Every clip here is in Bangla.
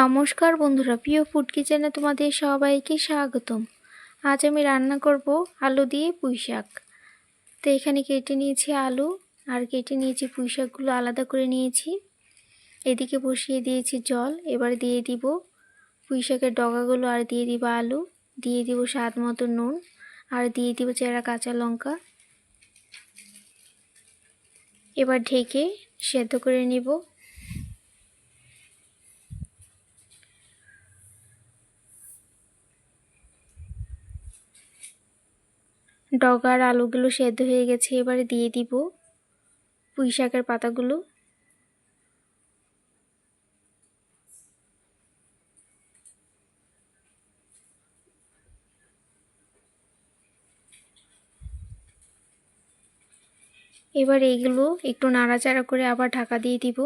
নমস্কার বন্ধুরা, প্রিয় ফুড কিচেনে তোমাদের সবাইকে স্বাগতম। আজ আমি রান্না করব আলু দিয়ে পুঁই শাক। তো এখানে কেটে নিয়েছি আলু, আর কেটে নিয়েছি পুঁই শাকগুলো আলাদা করে নিয়েছি। এদিকে বসিয়ে দিয়েছি জল, এবার দিয়ে দিব পুঁই শাকের ডগাগুলো, আর দিয়ে দিব আলু, দিয়ে দিব স্বাদ মতো নুন, আর দিয়ে দিব চেরা কাঁচা লঙ্কা। এবার ঢেকে সেদ্ধ করে নিব। ডগার আলুগুলো সেদ্ধ হয়ে গেছে, এবারে দিয়ে দিব পুঁই শাকের পাতাগুলো। এবার এইগুলো একটু নাড়াচাড়া করে আবার ঢাকা দিয়ে দিব।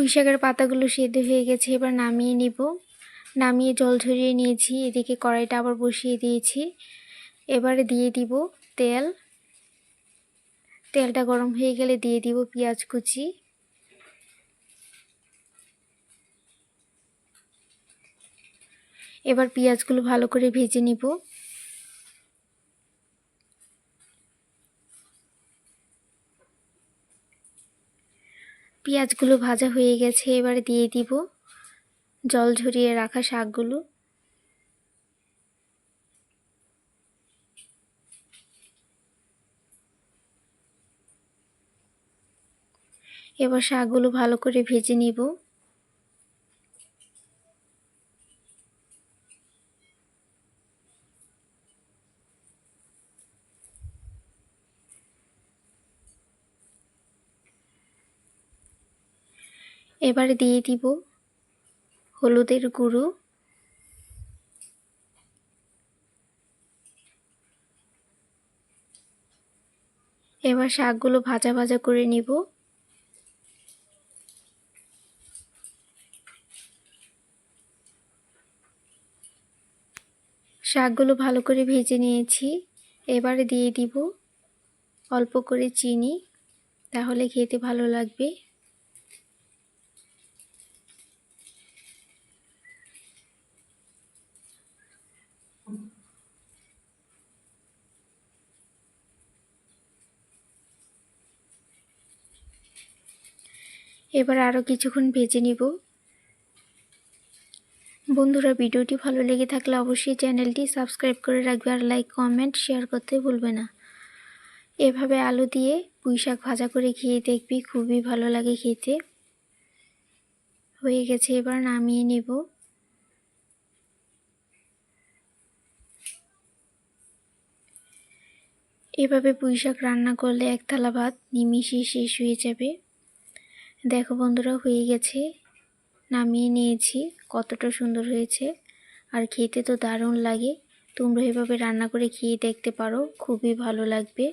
পুঁই শাকের পাতাগুলো সেদ্ধ হয়ে গেছে, এবার নামিয়ে নিব। নামিয়ে জল ঝরিয়ে নিয়েছি, এদিকে কড়াইটা আবার বসিয়ে দিয়েছি। এবারে দিয়ে দিব তেল। তেলটা গরম হয়ে গেলে দিয়ে দিব পেঁয়াজ কুচি। এবার পেঁয়াজগুলো ভালো করে ভেজে নিব। পেঁয়াজগুলো ভাজা হয়ে গেছে, এবার দিয়ে দিব জল ঝরিয়ে রাখা শাকগুলো। এবার শাকগুলো ভালো করে ভেজে নিব। এবারে দিয়ে দিব হলুদের গুঁড়ো। এবার শাকগুলো ভাজা ভাজা করে নিব। শাকগুলো ভালো করে ভেজে নিয়েছি। এবারে দিয়ে দিব অল্প করে চিনি, তাহলে খেতে ভালো লাগবে। এবার আরও কিছুক্ষণ ভেজে নিব। বন্ধুরা, ভিডিওটি ভালো লেগে থাকলে অবশ্যই চ্যানেলটি সাবস্ক্রাইব করে রাখবে আর লাইক, কমেন্ট, শেয়ার করতে ভুলবে না। এভাবে আলু দিয়ে পুঁই শাক ভাজা করে খেয়ে দেখবি, খুবই ভালো লাগে খেতে। হয়ে গেছে, এবার নামিয়ে নেব। এভাবে পুঁই শাক রান্না করলে এক থালা ভাত নিমিশে শেষ হয়ে যাবে। দেখো বন্ধুরা, হয়ে গেছে। নামিয়ে নিয়েছি, কতটা সুন্দর হয়েছে। আর খেতে তো দারুণ লাগে। তোমরা এভাবে রান্না করে খেয়ে দেখতে পারো, খুবই ভালো লাগবে।